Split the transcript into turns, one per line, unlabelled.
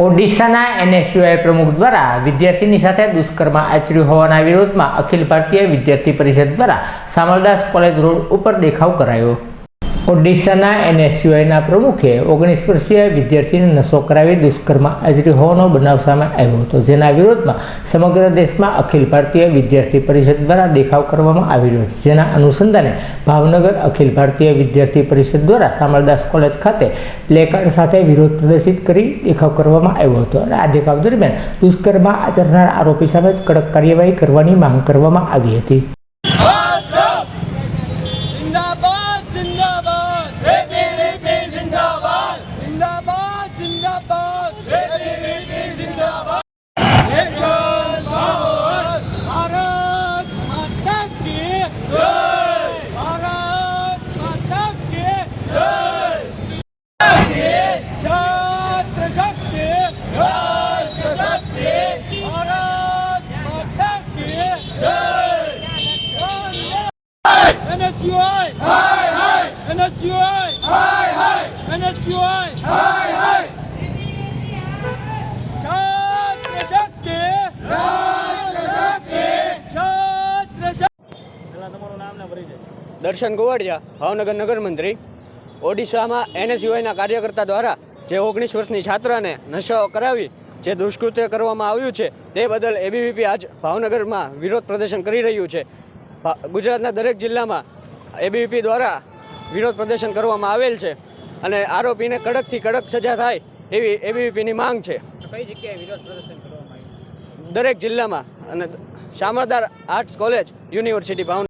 ઓડિશાના એનએસયુઆઈ પ્રમુખ દ્વારા વિદ્યાર્થીની સાથે દુષ્કર્મ આચર્યું હોવાના વિરોધમાં અખિલ ભારતીય વિદ્યાર્થી પરિષદ દ્વારા સામલદાસ કોલેજ રોડ ઉપર દેખાવ કરાયો. ઓડિશાના એનએસયુઆઈના પ્રમુખે ઓગણીસ વર્ષીય વિદ્યાર્થીને નશો કરાવી દુષ્કર્મ હાજરી હોવાનો બનાવ સામે આવ્યો હતો. જેના વિરોધમાં સમગ્ર દેશમાં અખિલ ભારતીય વિદ્યાર્થી પરિષદ દ્વારા દેખાવ કરવામાં આવી રહ્યો છે. જેના અનુસંધાને ભાવનગર અખિલ ભારતીય વિદ્યાર્થી પરિષદ દ્વારા શામળદાસ કોલેજ ખાતે પ્લેકાર્ડ સાથે વિરોધ પ્રદર્શિત કરી દેખાવ કરવામાં આવ્યો હતો. અને આ દેખાવ દરમિયાન દુષ્કર્મ આચરનાર આરોપી સામે કડક કાર્યવાહી કરવાની માંગ કરવામાં આવી હતી.
जिंदाबाद जिंदाबाद
एबीवीपी जिंदाबाद
जिंदाबाद जिंदाबाद
एबीवीपी जिंदाबाद
Bharat NSUI!
Hai, hai!
NSUI!
Hai, hai!
છાત્ર શક્તિ
રાષ્ટ્ર શક્તિ
છાત્ર શક્તિ
દર્શન ગોવાડિયા ભાવનગર નગર મંત્રી ઓડિશામાં એનએસયુઆઈના કાર્યકર્તા દ્વારા જે ઓગણીસ વર્ષની છાત્રાને નશાઓ કરાવી જે દુષ્કૃત્ય કરવામાં આવ્યું છે તે બદલ એબીવીપી આજ ભાવનગરમાં વિરોધ પ્રદર્શન કરી રહ્યું છે ગુજરાતના દરેક જિલ્લામાં એબીવીપી દ્વારા વિરોધ પ્રદર્શન કરવામાં આવેલ છે અને આરોપીને કડકથી કડક સજા થાય એવી એબીવીપીની માંગ છે. દરેક જિલ્લામાં અને Shamaldas arts college university Bhavnagar